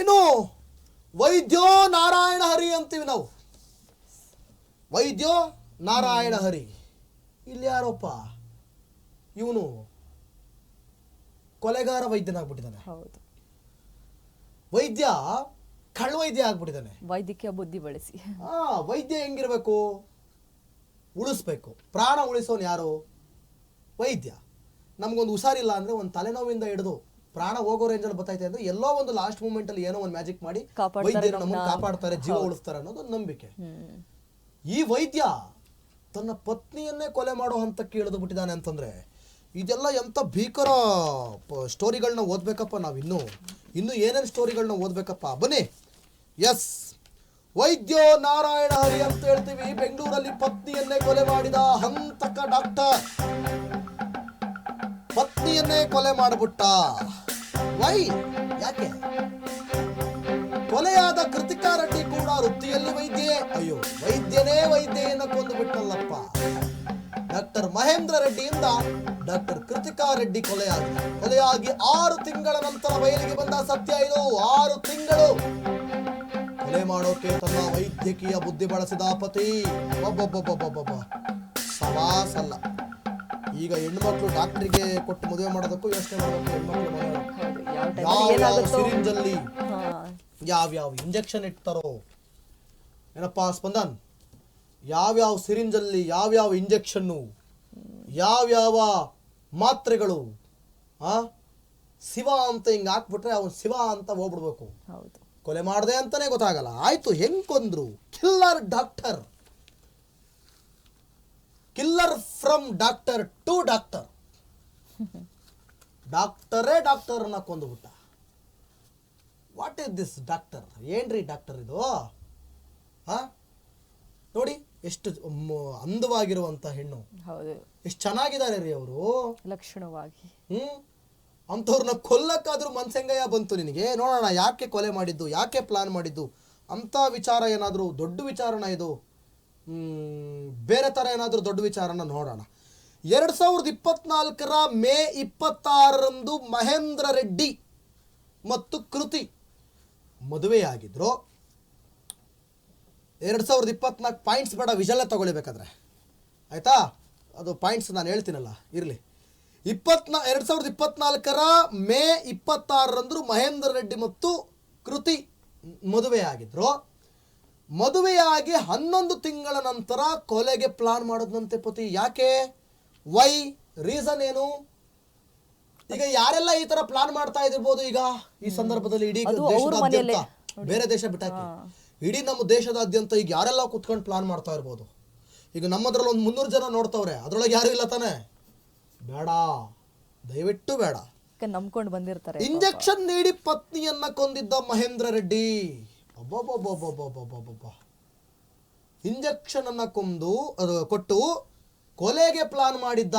ಇನ್ನು ವೈದ್ಯೋ ನಾರಾಯಣ ಹರಿ ಅಂತೀವಿ ನಾವು. ವೈದ್ಯೋ ನಾರಾಯಣ ಹರಿ. ಇಲ್ಲಿ ಯಾರೋಪ್ಪ? ಇವನು ಕೊಲೆಗಾರ ವೈದ್ಯನಾಗ್ಬಿಟ್ಟಿದ್ದಾನೆ. ಹೌದು. ವೈದ್ಯ ಕಳ್ವೈದ್ಯ ಆಗ್ಬಿಟ್ಟಿದ್ದಾನೆ. ವೈದ್ಯಕೀಯ ಬುದ್ಧಿ ಬಳಸಿ. ಆ ವೈದ್ಯ ಹೆಂಗಿರ್ಬೇಕು? ಉಳಿಸ್ಬೇಕು. ಪ್ರಾಣ ಉಳಿಸೋನು ಯಾರು? ವೈದ್ಯ. ನಮ್ಗೊಂದು ಹುಷಾರಿಲ್ಲ ಅಂದ್ರೆ ಒಂದು ತಲೆನೋವಿಂದ ಹಿಡಿದು ಪ್ರಾಣ ಹೋಗೋ ರೇಂಜ್ ಅಲ್ಲಿ ಬರ್ತೈತೆ ಅಂದ್ರೆ ಎಲ್ಲೋ ಒಂದು ಲಾಸ್ಟ್ ಮೂಮೆಂಟ್ ಅಲ್ಲಿ ಏನೋ ಒಂದು ಮ್ಯಾಜಿಕ್ ಮಾಡಿ ಕಾಪಾಡ್ತಾರೆ ವೈದ್ಯರು ನಮ್ಮನ್ನು ಕಾಪಾಡ್ತಾರೆ ಜೀವ ಉಳಿಸ್ತಾರೆ ಅನ್ನೋದು ನಂಬಿಕೆ. ಈ ವೈದ್ಯ ತನ್ನ ಪತ್ನಿಯನ್ನೇ ಕೊಲೆ ಮಾಡೋ ಹಂತಕ್ಕೆ ಇಳಿದು ಬಿಟ್ಟಿದ್ದಾನೆ ಅಂತಂದ್ರೆ ಇದೆಲ್ಲ ಎಂತ ಭೀಕರ ಸ್ಟೋರಿಗಳನ್ನ ಓದ್ಬೇಕಪ್ಪ ನಾವು ಇನ್ನು. ಇನ್ನು ಏನೇನು ಸ್ಟೋರಿಗಳನ್ನ ಓದ್ಬೇಕಪ್ಪ? ಬನ್ನಿ. ಎಸ್ ವೈದ್ಯೋ ನಾರಾಯಣ ಹರಿ ಅಂತ ಹೇಳ್ತೀವಿ. ಬೆಂಗಳೂರಲ್ಲಿ ಪತ್ನಿಯನ್ನೇ ಕೊಲೆ ಮಾಡಿದ ಹಂತಕ ಡಾಕ್ಟರ್. ಪತ್ನಿಯನ್ನೇ ಕೊಲೆ ಮಾಡಿಬಿಟ್ಟ. ವೈ? ಯಾಕೆ? ಕೊಲೆಯಾದ ಕೃತಿಕಾ ರೆಡ್ಡಿ ಕೂಡ ವೃತ್ತಿಯಲ್ಲಿ ವೈದ್ಯೆ. ಅಯ್ಯೋ, ವೈದ್ಯನೇ ವೈದ್ಯೆಯನ್ನು ಕೊಂದು ಬಿಟ್ಟಲ್ಲಪ್ಪ. ಡಾಕ್ಟರ್ ಮಹೇಂದ್ರ ರೆಡ್ಡಿಯಿಂದ ಡಾಕ್ಟರ್ ಕೃತಿಕಾ ರೆಡ್ಡಿ ಕೊಲೆಯಾಗಿದೆ. ಕೊಲೆಯಾಗಿ ಆರು ತಿಂಗಳ ನಂತರ ಬಯಲಿಗೆ ಬಂದ ಸತ್ಯ ಇದು. ಆರು ತಿಂಗಳು. ಕೊಲೆ ಮಾಡೋಕೆ ತನ್ನ ವೈದ್ಯಕೀಯ ಬುದ್ಧಿ ಬಳಸಿದ ಪತಿ. ಒಬ್ಬೊಬ್ಬೊಬ್ಬೊಬ್ಬೊಬ್ಬ ಸವಾಸಲ್ಲ. ಈಗ ಹೆಣ್ಮಕ್ಳು ಡಾಕ್ಟ್ರಿಗೆ ಕೊಟ್ಟು ಮದುವೆ ಮಾಡೋದಕ್ಕೂ ಯೋಚನೆ ಮಾಡಬೇಕು ಹೆಣ್ಮಕ್ಳು ಮದುವೆ ಸಿರಿಂಜಲ್ಲಿ ಯಾವ ಯಾವ್ಯಾವ ಇಂಜೆಕ್ಷನ್ ಇಡ್ತಾರೋ. ಏನಪ್ಪಾ ಸ್ಪಂದನ್? ಯಾವ್ಯಾವ ಸಿರಿಂಜಲ್ಲಿ ಯಾವ್ಯಾವ ಇಂಜೆಕ್ಷನ್ನು ಯಾವ್ಯಾವ ಮಾತ್ರೆಗಳು ಆ? ಶಿವ ಅಂತ ಹಿಂಗ್ ಹಾಕ್ಬಿಟ್ರೆ ಅವನು ಶಿವ ಅಂತ ಹೋಗ್ಬಿಡ್ಬೇಕು. ಕೊಲೆ ಮಾಡಿದೆ ಅಂತಾನೆ ಗೊತ್ತಾಗಲ್ಲ. ಆಯ್ತು ಹೆಂಗ್ ಕೊಂದ್ರು? Killer doctor killer from doctor to doctor ಡಾಕ್ಟರೇ ಡಾಕ್ಟರ್ನ ಕೊಂದುಬಿಟ್ಟ. ವಾಟ್ ಇಸ್ ದಿಸ್ ಡಾಕ್ಟರ್ ಏನ್ರಿ ಡಾಕ್ಟರ್ ಇದು? ಹಾ? ನೋಡಿ ಎಷ್ಟು ಅಂದವಾಗಿರುವಂತ ಹೆಣ್ಣು. ಎಷ್ಟು ಚೆನ್ನಾಗಿದ್ದಾರೆ ರೀ ಅವರು. ಲಕ್ಷಣವಾಗಿ. ಹ್ಮ್? ಅಂಥವ್ರನ್ನ ಕೊಲ್ಲಕ್ಕಾದ್ರೂ ಮನ್ಸಂಗಯ್ಯ ಬಂತು ನಿನಗೆ? ನೋಡೋಣ ಯಾಕೆ ಕೊಲೆ ಮಾಡಿದ್ದು? ಯಾಕೆ ಪ್ಲಾನ್ ಮಾಡಿದ್ದು? ಅಂತ ವಿಚಾರ ಏನಾದರೂ ದೊಡ್ಡ ವಿಚಾರನ ಇದು? ಹ್ಮ್, ಬೇರೆ ಥರ ಏನಾದರೂ ದೊಡ್ಡ ವಿಚಾರನ ನೋಡೋಣ. ಎರಡು ಸಾವಿರದ ಇಪ್ಪತ್ನಾಲ್ಕರ ಮೇ ಇಪ್ಪತ್ತಾರರಂದು ಮಹೇಂದ್ರ ರೆಡ್ಡಿ ಮತ್ತು ಕೃತಿ ಮದುವೆಯಾಗಿದ್ರು. ಎರಡು ಸಾವಿರದ ಇಪ್ಪತ್ನಾಲ್ಕು ಪಾಯಿಂಟ್ಸ್ ಬೇಡ ವಿಜಲ್ಲ ತಗೊಳ್ಬೇಕಾದ್ರೆ. ಆಯ್ತಾ? ಅದು ಪಾಯಿಂಟ್ಸ್ ನಾನು ಹೇಳ್ತೀನಲ್ಲ, ಇರಲಿ. ಇಪ್ಪತ್ನಾ, ಎರಡು ಸಾವಿರದ ಇಪ್ಪತ್ನಾಲ್ಕರ ಮೇ ಇಪ್ಪತ್ತಾರರಂದು ಮಹೇಂದ್ರ ರೆಡ್ಡಿ ಮತ್ತು ಕೃತಿ ಮದುವೆಯಾಗಿದ್ರು. ಮದುವೆಯಾಗಿ ಹನ್ನೊಂದು ತಿಂಗಳ ನಂತರ ಕೊಲೆಗೆ ಪ್ಲಾನ್ ಮಾಡೋದಂತೆ ಪತಿ, ಯಾಕೆ? ವೈ ರೀಸನ್ ಏನು? ಈಗ ಯಾರೆಲ್ಲ ಈ ತರ ಪ್ಲಾನ್ ಮಾಡ್ತಾ ಇದಿರ್ಬೋದು ಈಗ? ಈ ಸಂದರ್ಭದಲ್ಲಿ ಇಡೀ ದೇಶದಾದ್ಯಂತ ಬೇರೆ ದೇಶ ಬಿಟ್ಟಾಕಿ. ಇಡೀ ನಮ್ಮ ದೇಶದಾದ್ಯಂತ ಈಗ ಯಾರೆಲ್ಲ ಕುತ್ಕೊಂಡು ಪ್ಲಾನ್ ಮಾಡ್ತಾ ಇರ್ಬೋದು? ಈಗ ನಮ್ಮದ್ರಲ್ಲಿ ಒಂದು ಮುನ್ನೂರು ಜನ ನೋಡ್ತವ್ರೆ. ಅದ್ರೊಳಗೆ ಯಾರು ಇಲ್ಲ ತಾನೆ? ಬೇಡ. ದಯವಿಟ್ಟು ಬೇಡ. ನಂಬ್ಕೊಂಡು ಬಂದಿರ್ತಾರೆ ಇಂಜೆಕ್ಷನ್ ನೀಡಿ ಪತ್ನಿಯನ್ನ ಕೊಂದಿದ್ದ ಮಹೇಂದ್ರ ರೆಡ್ಡಿ. ಇಂಜೆಕ್ಷನ್ ಅನ್ನ ಕೊಂದು ಅದು ಕೊಟ್ಟು ಕೊಲೆಗೆ ಪ್ಲಾನ್ ಮಾಡಿದ್ದ.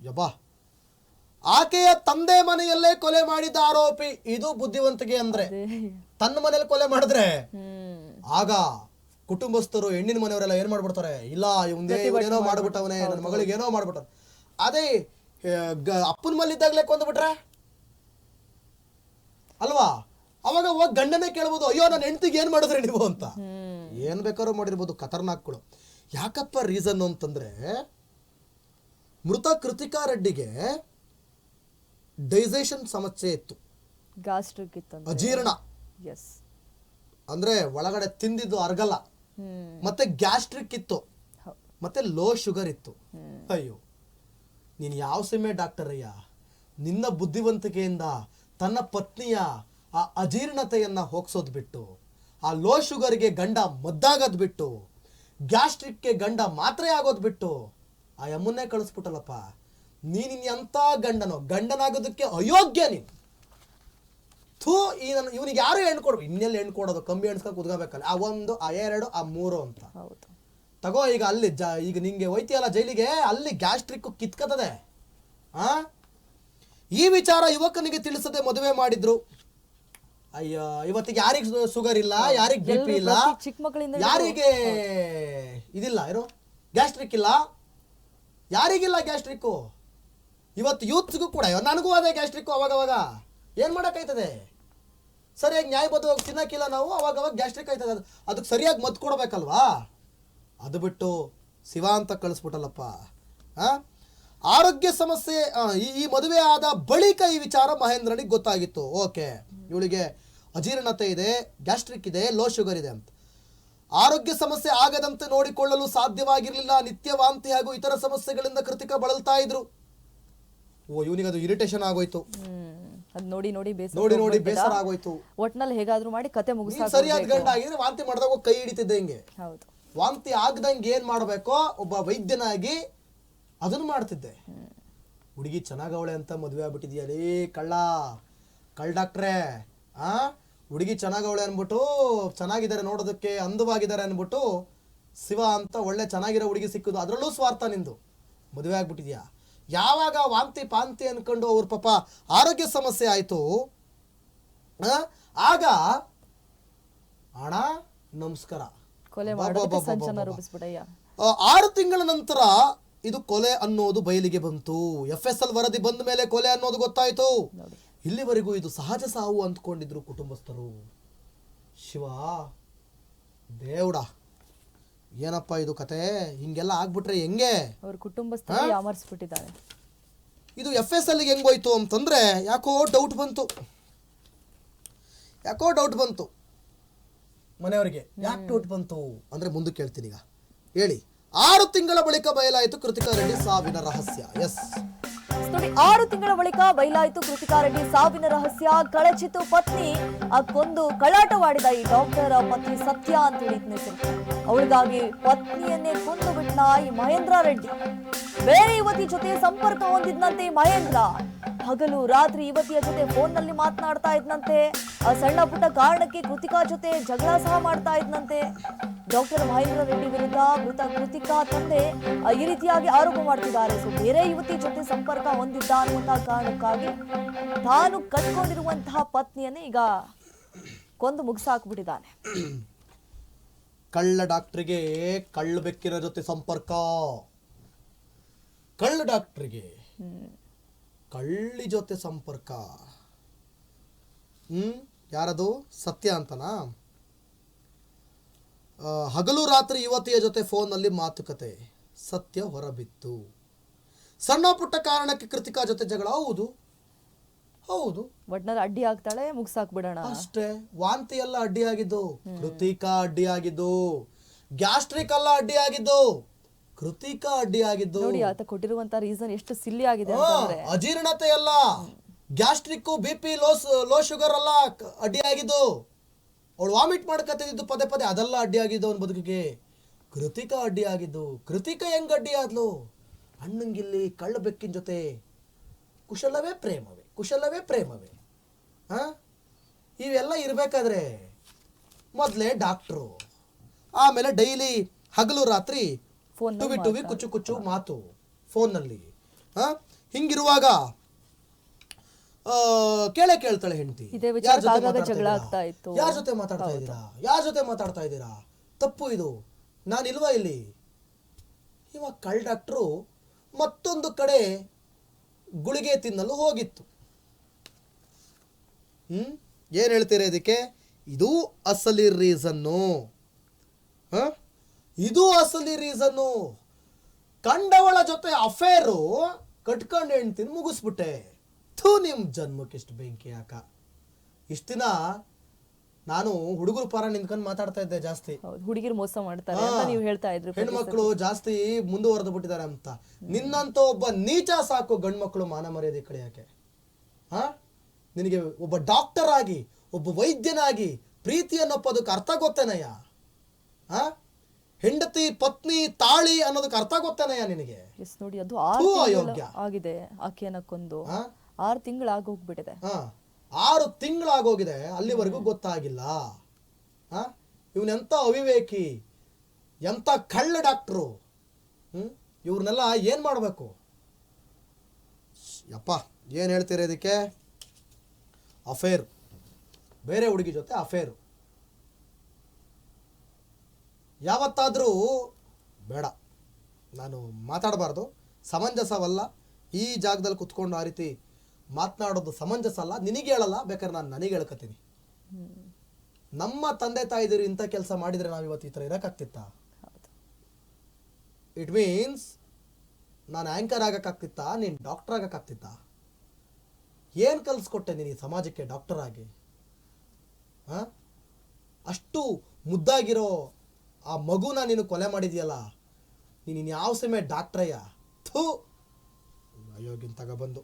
ಯಬ್ಬಾ. ಆಕೆಯ ತಂದೆ ಮನೆಯಲ್ಲೇ ಕೊಲೆ ಮಾಡಿದ್ದ ಆರೋಪಿ ಇದು ಬುದ್ಧಿವಂತಿಕೆ ಅಂದ್ರೆ. ತನ್ನ ಮನೇಲಿ ಕೊಲೆ ಮಾಡಿದ್ರೆ. ಆಗ ಕುಟುಂಬಸ್ಥರು ಹೆಣ್ಣಿನ ಮನೆಯವರೆಲ್ಲ ಏನ್ ಮಾಡ್ಬಿಡ್ತಾರೆ? ಇಲ್ಲ ಇವಂದೇ ಏನೋ ಮಾಡ್ಬಿಟ್ಟವನೇ ನನ್ನ ಮಗಳಿಗೆ ಏನೋ ಮಾಡ್ಬಿಟ್ಟ ಅದೇ ಅಪ್ಪನ ಮಲ್ಲಿದ್ದಾಗಲೇ ಕೊಂದ್ಬಿಟ್ರೆ ಅಲ್ವಾ? ಅವಾಗ ಹೋಗಿ ಗಂಡನೇ ಕೇಳ್ಬೋದು ಅಯ್ಯೋ ನನ್ನ ಹೆಂಡತಿಗೆ ಏನ್ ಮಾಡಿದ್ರೆ ನೀವು? ಅಂತ. ಏನ್ ಬೇಕಾದ್ರೂ ಮಾಡಿರ್ಬೋದು ಖತರ್ನಾಕ್ಗಳು ಯಾಕಪ್ಪ ರೀಸನ್ ಅಂತಂದ್ರೆ ಮೃತ ಕೃತಿಕಾ ರೆಡ್ಡಿಗೆ ಡೈಜೆಷನ್ ಸಮಸ್ಯೆ ಇತ್ತು. ಗ್ಯಾಸ್ಟ್ರಿಕ್ ಇತ್ತು ಅಜೀರ್ಣ. ಎಸ್ ಅಂದ್ರೆ ಒಳಗಡೆ ತಿಂದಿದ್ದು ಅರ್ಗಲ್ಲ. ಮತ್ತೆ ಗ್ಯಾಸ್ಟ್ರಿಕ್ ಇತ್ತು. ಮತ್ತೆ ಲೋ ಶುಗರ್ ಇತ್ತು. ಅಯ್ಯೋ. ನೀನು ಯಾವ ಸಿಮೆ ಡಾಕ್ಟರ್ ಅಯ್ಯ? ನಿನ್ನ ಬುದ್ಧಿವಂತಿಕೆಯಿಂದ ತನ್ನ ಪತ್ನಿಯ ಆ ಅಜೀರ್ಣತೆಯನ್ನ ಹೋಗ್ಸೋದ್ಬಿಟ್ಟು ಆ ಲೋ ಶುಗರ್ಗೆ ಗಂಡ ಮದ್ದಾಗದ್ ಬಿಟ್ಟು ಗ್ಯಾಸ್ಟ್ರಿಕ್ಗೆ ಗಂಡ ಮಾತ್ರ ಆಗೋದು ಬಿಟ್ಟು ಆ ಯಮ್ಮನ್ನೇ ಕಳಿಸ್ಬಿಟ್ಟಲ್ಲಪ್ಪ. ನೀನಿನ್ ಎಂತ ಗಂಡನೋ ಗಂಡನಾಗೋದಕ್ಕೆ ಅಯೋಗ್ಯ ನೀನು. ಥೂ ಈ ನನ್ನ ಇವನಿಗೆ ಯಾರು ಹೆಣ್ಣು ಕೊಡ್ಬೇಕು? ಇನ್ನೆಲ್ಲ ಹೆಣ್ಣು ಕೊಡೋದು? ಕಂಬಿ ಎಣ್ಸ್ಕೊಂಡು ಕುದ್ಕೋಬೇಕಲ್ಲ ಆ ಒಂದು ಆ ಎರಡು ಆ ಮೂರು ಅಂತ. ತಗೋ ಈಗ ಅಲ್ಲಿ ಜ ಈಗ ನಿಂಗೆ ಹೋಯ್ತಿಯಲ್ಲ ಜೈಲಿಗೆ? ಅಲ್ಲಿ ಗ್ಯಾಸ್ಟ್ರಿಕ್ ಕಿತ್ಕತದೆ. ಆ? ಈ ವಿಚಾರ ಯುವಕನಿಗೆ ತಿಳಿಸದೆ ಮದುವೆ ಮಾಡಿದ್ರು. ಅಯ್ಯೋ ಇವತ್ತಿಗೆ ಯಾರಿಗೆ ಶುಗರ್ ಇಲ್ಲ ಯಾರಿಗೆ ಬಿ ಪಿ ಇಲ್ಲ ಚಿಕ್ಕ ಮಕ್ಕಳಿಂದ ಯಾರಿಗೆ ಇದಿಲ್ಲ ಇರೋ. ಗ್ಯಾಸ್ಟ್ರಿಕ್ ಇಲ್ಲ. ಯಾರಿಗಿಲ್ಲ ಗ್ಯಾಸ್ಟ್ರಿಕ್ಕು ಇವತ್ತು ಯೂತ್ಸ್ಗೂ ಕೂಡ ನನಗೂ ಅದೇ ಗ್ಯಾಸ್ಟ್ರಿಕ್ ಅವಾಗ ಅವಾಗ ಏನು ಮಾಡೋಕ್ಕಾಯ್ತದೆ? ಸರಿಯಾಗಿ ನ್ಯಾಯಬದ್ಧವಾಗಿ ತಿನ್ನಕ್ಕಿಲ್ಲ ನಾವು ಅವಾಗ ಅವಾಗ ಗ್ಯಾಸ್ಟ್ರಿಕ್ ಆಯ್ತದೆ. ಅದು ಅದಕ್ಕೆ ಸರಿಯಾಗಿ ಮದ್ದು ಕೊಡಬೇಕಲ್ವಾ? ಅದು ಬಿಟ್ಟು ಶಿವ ಅಂತ ಕಳಿಸ್ಬಿಟ್ಟಲ್ಲಪ್ಪ. ಆ? ಆರೋಗ್ಯ ಸಮಸ್ಯೆ ಈ ಮದುವೆ ಆದ ಬಳಿಕ ಈ ವಿಚಾರ ಮಹೇಂದ್ರನಿಗೆ ಗೊತ್ತಾಗಿತ್ತು. ಓಕೆ ಇವಳಿಗೆ ಅಜೀರ್ಣತೆ ಇದೆ ಗ್ಯಾಸ್ಟ್ರಿಕ್ ಇದೆ ಲೋ ಶುಗರ್ ಇದೆ ಅಂತ. ಆರೋಗ್ಯ ಸಮಸ್ಯೆ ಆಗದಂತೆ ನೋಡಿಕೊಳ್ಳಲು ಸಾಧ್ಯವಾಗಿರಲಿಲ್ಲ ನಿತ್ಯ ವಾಂತಿ ಹಾಗೂ ಇತರ ಸಮಸ್ಯೆಗಳಿಂದ ಕೃತಿಕ ಬಳಲ್ತಾ ಇದ್ರು. ಓ ಇವನಿಗೆ ಅದು ಇರಿಟೇಷನ್ ಆಗೋಯ್ತು. ಅದ್ ನೋಡಿ ನೋಡಿ ಬೇಸರ ನೋಡಿ ನೋಡಿ ಬೇಸರ ಆಗೋಯ್ತು. ಒಟ್ನಲ್ಲಿ ಹೇಗಾದ್ರೂ ಮಾಡಿ ಕತೆ ನೀನ್ ಮುಗಿಸಾಕ ಸರಿಯಾದ ಗಂಡ ಆಗಿದ್ರೆ ವಾಂತಿ ಮಾಡಿದಾಗ ಕೈ ಹಿಡಿತಿದ್ದೆ ಹಿಂಗೆ. ಹೌದು. ವಾಂತಿ ಆಗದಂಗೆ ಏನ್ ಮಾಡ್ಬೇಕೋ ಒಬ್ಬ ವೈದ್ಯನಾಗಿ ಅದನ್ನ ಮಾಡ್ತಿದ್ದೆ. ಹುಡುಗಿ ಚೆನ್ನಾಗವಳೆ ಅಂತ ಮದುವೆ ಆಗ್ಬಿಟ್ಟಿದ್ಯಾ ಲೇ ಕಳ್ಳ. ಕಳ್ಳ ಡಾಕ್ಟ್ರೇ ಆ? ಹುಡುಗಿ ಚೆನ್ನಾಗವಳೆ ಅನ್ಬಿಟ್ಟು ಚೆನ್ನಾಗಿದ್ದಾರೆ ನೋಡೋದಕ್ಕೆ ಅಂದವಾಗಿದ್ದಾರೆ ಅನ್ಬಿಟ್ಟು ಶಿವ ಅಂತ ಒಳ್ಳೆ ಚೆನ್ನಾಗಿರೋ ಹುಡುಗಿ ಸಿಕ್ಕುದು ಅದರಲ್ಲೂ ಸ್ವಾರ್ಥ ನಿಂದು. ಮದುವೆ ಆಗ್ಬಿಟ್ಟಿದ್ಯಾ? ಯಾವಾಗ ವಾಂತಿ ಪಾಂತಿ ಅನ್ಕೊಂಡು ಅವ್ರ ಪಾಪ ಆರೋಗ್ಯ ಸಮಸ್ಯೆ ಆಯ್ತು ಆಗ ಹಣ ನಮಸ್ಕಾರ. ಆರು ತಿಂಗಳ ನಂತರ ಇದು ಕೊಲೆ ಅನ್ನೋದು ಬಯಲಿಗೆ ಬಂತು. ಎಫ್ ಎಸ್ ಎಲ್ ವರದಿ ಬಂದ ಮೇಲೆ ಕೊಲೆ ಅನ್ನೋದು ಗೊತ್ತಾಯ್ತು. ಇಲ್ಲಿವರೆಗೂ ಇದು ಸಹಜ ಸಾವು ಅಂದ್ಕೊಂಡಿದ್ರು ಕುಟುಂಬಸ್ಥರು. ಶಿವ ದೇವ್ಡ ಏನಪ್ಪ ಇದು ಕತೆ? ಹಿಂಗೆಲ್ಲ ಆಗ್ಬಿಟ್ರೆ ಹೆಂಗೆ? ಅವ್ರ ಕುಟುಂಬಸ್ಥರು ಅಮರ್ಸ್ಬಿಟ್ಟಿದ್ದಾರೆ ಇದು ಎಫ್ ಎಸ್ ಎಲ್ಗೆ ಹೆಂಗೋಯ್ತು ಅಂತಂದ್ರೆ ಯಾಕೋ ಡೌಟ್ ಬಂತು. ಯಾಕೋ ಡೌಟ್ ಬಂತು. ಮನೆಯವರಿಗೆ ಯಾಕೆ ಡೌಟ್ ಬಂತು? ಅಂದ್ರೆ ಮುಂದೆ ಕೇಳ್ತೀನಿ ಈಗ. ಹೇಳಿ ಆರು ತಿಂಗಳ ಬಳಿಕ ಬಯಲಾಯಿತು ಕೃತಿಕಾ ರೆಡ್ಡಿ ಸಾವಿನ ರಹಸ್ಯ. ಎಸ್ ನೋಡಿ ಆರು ತಿಂಗಳ ಬಳಿಕ ಬಯಲಾಯಿತು ಕೃತಿಕಾ ರೆಡ್ಡಿ ಸಾವಿನ ರಹಸ್ಯ, ಕಳಚಿತು ಪತ್ನಿ, ಆ ಕೊಂದು ಕಳ್ಳಾಟವಾಡಿದ ಈ ಡಾಕ್ಟರ್ ಪತ್ನಿ ಸತ್ಯ ಅಂತ ಹೇಳಿದ್ನ ಅವಳಿಗಾಗಿ ಪತ್ನಿಯನ್ನೇ ಕೊಂದು ಬಿಟ್ಟ ಈ ಮಹೇಂದ್ರ ರೆಡ್ಡಿ. ಬೇರೆ ಯುವತಿ ಜೊತೆ ಸಂಪರ್ಕ ಹೊಂದಿದ್ದಂತೆ ಮಹೇಂದ್ರ. ಹಗಲು ರಾತ್ರಿ ಯುವತಿಯ ಜೊತೆ ಫೋನ್ನಲ್ಲಿ ಮಾತನಾಡ್ತಾ ಇದ್ನಂತೆ. ಆ ಸಣ್ಣ ಪುಟ್ಟ ಕಾರಣಕ್ಕೆ ಕೃತಿಕಾ ಜೊತೆ ಜಗಳ ಸಹ ಮಾಡ್ತಾ ಇದ್ನಂತೆ. ಡಾಕ್ಟರ್ ಮಹೇಂದ್ರ ರೆಡ್ಡಿ ವಿರುದ್ಧ ಮೃತ ಕೃತಿಕಾ ತಂದೆ ಈ ರೀತಿಯಾಗಿ ಆರೋಪ ಮಾಡ್ತಿದ್ದಾರೆ. ಸೊ ಬೇರೆ ಯುವತಿ ಜೊತೆ ಸಂಪರ್ಕ ಹೊಂದಿದ್ದ ಅನ್ನುವಂತಹ ಕಾರಣಕ್ಕಾಗಿ ತಾನು ಕಟ್ಕೊಂಡಿರುವಂತಹ ಪತ್ನಿಯನ್ನೇ ಈಗ ಕೊಂದು ಮುಗಿಸಾಕ್ಬಿಟ್ಟಿದ್ದಾನೆ. ಕಳ್ಳ ಡಾಕ್ಟ್ರಿಗೆ ಕಳ್ಳ ಬೆಕ್ಕಿನ ಜೊತೆ ಸಂಪರ್ಕ. ಕಳ್ಳ ಡಾಕ್ಟ್ರಿಗೆ. ಕಳ್ಳಿ ಜೊತೆ ಸಂಪರ್ಕ. ಹ್ಮ್? ಯಾರದು? ಸತ್ಯ ಅಂತನಾ? ಹಗಲು ರಾತ್ರಿ ಯುವತಿಯ ಜೊತೆ ಫೋನ್ನಲ್ಲಿ ಮಾತುಕತೆ. ಸತ್ಯ ಹೊರಬಿತ್ತು. ಸಣ್ಣ ಪುಟ್ಟ ಕಾರಣಕ್ಕೆ ಕೃತಿಕಾ ಜೊತೆ ಜಗಳ. ಹೌದು. ಹೌದು. ಒಟ್ನಲ್ಲಿ ಅಡ್ಡಿ ಆಗ್ತಾಳೆ ಮುಗಿಸಾಕ್ಬಿಡೋಣ. ಅಷ್ಟೇ. ವಾಂತಿ ಎಲ್ಲ ಅಡ್ಡಿಯಾಗಿದ್ದು ಕೃತಿಕಾ ಅಡ್ಡಿಯಾಗಿದ್ದು. ಗ್ಯಾಸ್ಟ್ರಿಕ್ ಎಲ್ಲ ಅಡ್ಡಿಯಾಗಿದ್ದು. ಕೃತಿಕಾ ಅಡ್ಡಿಯಾಗಿದ್ದು ನೋಡಿ ಆತ ಕೊಟ್ಟಿರುವಂತ ರೀಸನ್ ಎಷ್ಟು ಸಿಲ್ಲಿ ಆಗಿದೆ ಅಂತಂದ್ರೆ. ಅಜೀರ್ಣತೆ ಅಲ್ಲ gastric B P low low sugar ಅಲ್ಲ ಅಡ್ಡಿಯಾಗಿದ್ದು ಅವಳು ವಾಮಿಟ್ ಮಾಡ್ಕತ್ತಿದ್ದು ಪದೇ ಪದೇ ಅದೆಲ್ಲ ಅಡ್ಡಿಯಾಗಿದ್ದು ಅವನ ಬದುಕಿಗೆ. ಕೃತಿಕಾ ಅಡ್ಡಿಯಾಗಿದ್ದು ಕೃತಿಕಾ ಹೆಂಗ್ ಅಡ್ಡಿ ಆದ್ಲು? ಅಣ್ಣಂಗಿಲ್ಲಿ ಕಳ್ಳ ಬೆಕ್ಕಿನ ಜೊತೆ ಕುಶಲವೇ ಪ್ರೇಮವೇ ಕುಶಲವೇ ಪ್ರೇಮವೇ. ಹಾ ಇವೆಲ್ಲ ಇರಬೇಕಾದ್ರೆ ಮೊದಲೇ ಡಾಕ್ಟ್ರು ಆಮೇಲೆ ಡೈಲಿ ಹಗಲು ರಾತ್ರಿ ಟುವಿ ಟುವಿ ಕುಚ್ಚು ಕುಚ್ಚು ಮಾತು ಫೋನ್ನಲ್ಲಿ. ಹಾ? ಹಿಂಗಿರುವಾಗ ಆ, ಕೇಳೇ ಕೇಳ್ತಾಳೆ ಹೆಂಡತಿ. ಯಾರ ಜೊತೆ. ಯಾರ ಜೊತೆ ಮಾತಾಡ್ತಾ ಇದ್ದೀರಾ? ಯಾರ ಜೊತೆ ಮಾತಾಡ್ತಾ ಇದ್ದೀರಾ? ತಪ್ಪು ಇದು. ನಾನು ಇಲ್ವಾ ಇಲ್ಲಿ? ಇವಾಗ ಕಳ್ ಡಾಕ್ಟ್ರು ಮತ್ತೊಂದು ಕಡೆ ಗುಳಿಗೆ ತಿನ್ನಲು ಹೋಗಿತ್ತು. ಹ್ಮ್? ಏನ್ ಹೇಳ್ತೀರಾ ಇದಕ್ಕೆ? ಇದು ಅಸಲಿ ರೀಸನ್ನು. ಹ? ಇದು ಅಸಲಿ ರೀಸನ್ನು. ಕಂಡವಳ ಜೊತೆ ಅಫೇರು ಕಟ್ಕೊಂಡು ಹೆಣ್ತೀನಿ ಮುಗಿಸ್ಬಿಟ್ಟೆ. ಥೂ ನಿಮ್ ಜನ್ಮಕ್ಕೆ ಎಷ್ಟು ಬೆಂಕಿ ಯಾಕ ಇಷ್ಟು ದಿನ ನಾನು ಹುಡುಗರು ಪರ ನಿಂತ್ಕೊಂಡು ಮಾತಾಡ್ತಾ ಇದ್ದೆ ಜಾಸ್ತಿ. ಹುಡುಗಿರು ಮೋಸ ಮಾಡ್ತಾರೆ ಅಂತ ನೀವು ಹೇಳ್ತಾ ಇದ್ರು ಹೆಣ್ಮಕ್ಳು ಜಾಸ್ತಿ ಮುಂದುವರೆದು ಬಿಟ್ಟಿದ್ದಾರೆ ಅಂತ. ನಿನ್ನಂತ ಒಬ್ಬ ನೀಚ ಸಾಕು ಗಂಡ್ಮಕ್ಳು ಮಾನ ಮರ್ಯಾದೆ ಕಡೆಯಕ್ಕೆ ಹಾ? ನಿನಗೆ ಒಬ್ಬ ಡಾಕ್ಟರ್ ಆಗಿ ಒಬ್ಬ ವೈದ್ಯನಾಗಿ ಪ್ರೀತಿ ಅನ್ನೋ ಪದಕ್ಕೆ ಅರ್ಥ ಗೊತ್ತೇನಯ್ಯ? ಹಾ? ಹೆಂಡತಿ ಪತ್ನಿ ತಾಳಿ ಅನ್ನೋದಕ್ಕೆ ಅರ್ಥ ಗೊತ್ತಾನಯ್ಯ ನಿನಗೆ? ಎಸ್ ನೋಡಿ ಅದು ಆರು ಥೂ, ತಿಂಗಳು ಅಯೋಗ್ಯ. ಆಗಿದೆ ಆಕೆಯನ್ನ ಕೊಂದು. ಹಾ ಆರು ತಿಂಗಳಾಗೋಗ್ಬಿಟ್ಟಿದೆ ಹಾ. ಆರು ತಿಂಗಳಾಗೋಗಿದೆ ಅಲ್ಲಿವರೆಗೂ ಗೊತ್ತಾಗಿಲ್ಲ. ಹಾ ಇವನೆಂತ ಅವಿವೇಕಿ ಎಂತ ಕಳ್ಳ ಡಾಕ್ಟ್ರು? ಹ್ಞೂ ಇವ್ರನ್ನೆಲ್ಲ ಏನ್ ಮಾಡಬೇಕು? ಯಪ್ಪ ಏನು ಹೇಳ್ತೀರ ಇದಕ್ಕೆ? ಅಫೇರ್. ಬೇರೆ ಹುಡುಗಿ ಜೊತೆ ಅಫೇರು. ಯಾವತ್ತಾದರೂ ಬೇಡ. ನಾನು ಮಾತಾಡಬಾರ್ದು. ಸಮಂಜಸವಲ್ಲ. ಈ ಜಾಗದಲ್ಲಿ ಕುತ್ಕೊಂಡು ಆ ರೀತಿ ಮಾತನಾಡೋದು ಸಮಂಜಸ ಅಲ್ಲ. ನಿನಗೆ ಹೇಳಲ್ಲ ಬೇಕಾದ್ರೆ ನಾನು ನನಗೆ ಹೇಳ್ಕೊತೀನಿ. ನಮ್ಮ ತಂದೆ ತಾಯಿದಿರು ಇಂಥ ಕೆಲಸ ಮಾಡಿದರೆ ನಾವು ಇವತ್ತು ಈ ಥರ ಇರೋಕ್ಕಾಗ್ತಿತ್ತ ಇಟ್ ಮೀನ್ಸ್ ನಾನು ಆ್ಯಂಕರ್ ಆಗೋಕ್ಕಾಗ್ತಿತ್ತ ನೀನು ಡಾಕ್ಟರ್ ಆಗೋಕ್ಕಾಗ್ತಿತ್ತ ಏನು ಕಲಿಸ್ಕೊಟ್ಟೆ ನೀನು ಈ ಸಮಾಜಕ್ಕೆ ಡಾಕ್ಟರ್ ಆಗಿ? ಅಷ್ಟು ಮುದ್ದಾಗಿರೋ ಆ ಮಗುನ ನೀನು ಕೊಲೆ ಮಾಡಿದ್ಯಲ್ಲ ನೀನು ಯಾವ ಸಮಯ ಡಾಕ್ಟ್ರಯ್ಯ ಥೂ! ಅಯೋಗ್ಯನ್ ತಗೊಬಂದು